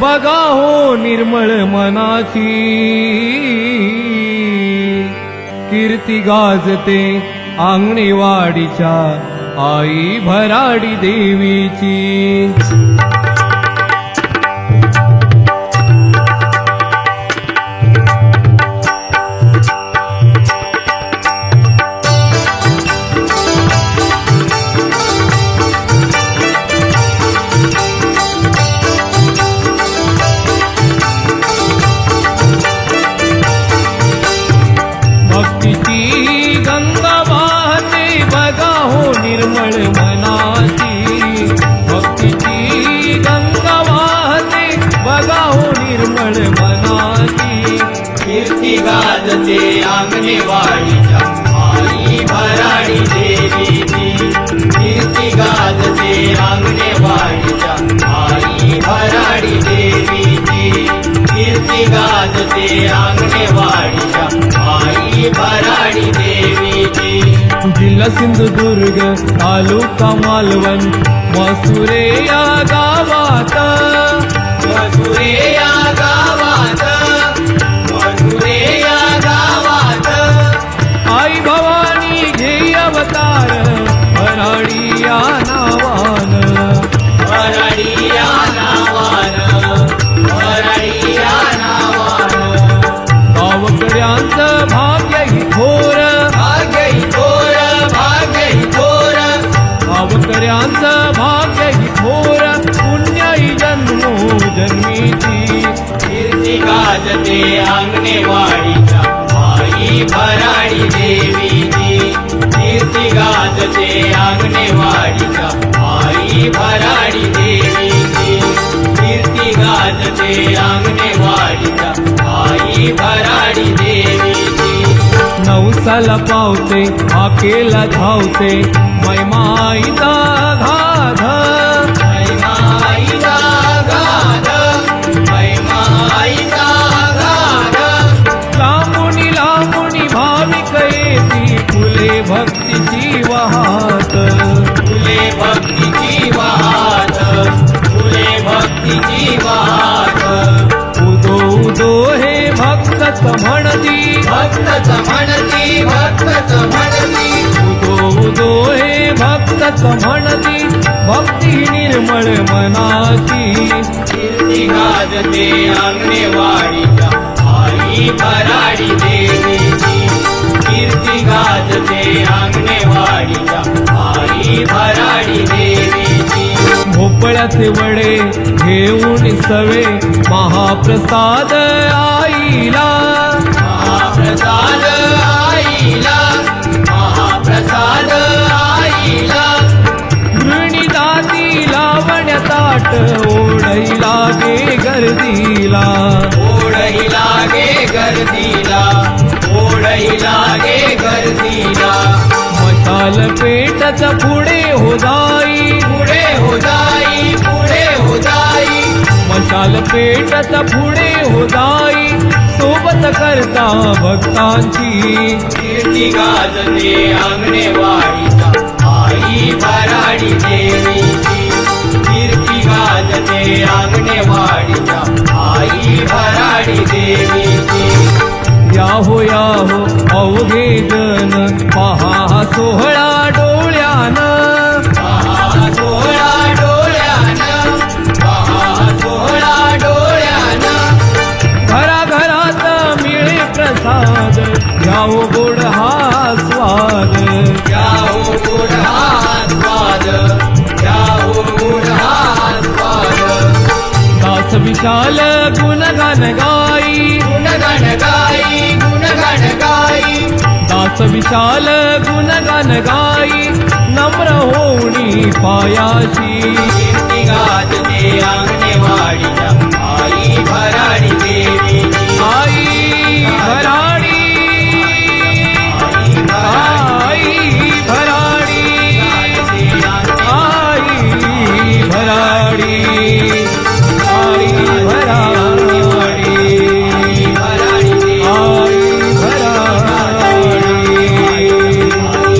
बघा हो निर्मळ मनाची. कीर्ती गाजते आंगणेवाडीच्या आई भराडी देवीची. भक्तीची गंगा वाहते बघा हो निर्मळ मनाची. भक्तीची गंगा वाहते बघा हो निर्मळ मनाची. कीर्ती गाजते अंगणे वाडीच्या आई भराडी देवीची. कीर्ती गाजते अंगणे वाडीच्या आई भराडी देवीची. कीर्ती गाजते अंगणे वाडीच्या भराडी देवीची जिल्हा सिंधुदुर्ग तालुका मालवण मसुरे या गावात मधुरे या गावकऱ्यांचं भाग्य ही थोर पुण्याई जन्मो जन्मीची. कीर्ती गाजते अंगणे वाडीच्या आई भराडी देवीची. कीर्ती गाजते अंगणे वाडीच्या आई भराडी देवीची. कीर्ती गाजते अंगणे वाडीच्या आई भराडी देवीची. नवसाला पावते आकेला धावते मैमाईचा भक्तीची वाहत. फुले भक्तीची वाहत फुले भक्तीची वाहत. उदो उदो हे भक्तच म्हणती. भक्तच म्हणती भक्तच म्हणती. उदो उदो भक्तच म्हणती भक्ती निर्मळ मनाची. कीर्ती गाजते अंगणे वाडीच्या आई भराडी देवीची. कीर्ती गाजते अंगणे वाडीच्या आई भराडी देवीची. भोपळ्याचे वडे घेऊन सवे महाप्रसाद आईला. महाप्रसाद आईला. ओढई लागे गर्दीला. ओढही लागे गर्दीला. ओढही लागे गर्दीला. मशाल पेटच पुढे हो जाई. पुढे हो जाई पुढे हो जाई. मशाल पेटच पुढे हो जाई. सोबत करता भक्तांची. कीर्ती गाजते अंगणे अवघे जन पहा सोहळा डोळ्यानं. पहा घराघरात मिळे प्रसाद गोड हा स्वाद. जाओ हा स्वाद जाओ हा स्वाद. दास विशाल गुणगान गाई. गुणगण गाई गुणगण गाई. दास विशाल गुणगान गाई नम्र होणी पायाशी.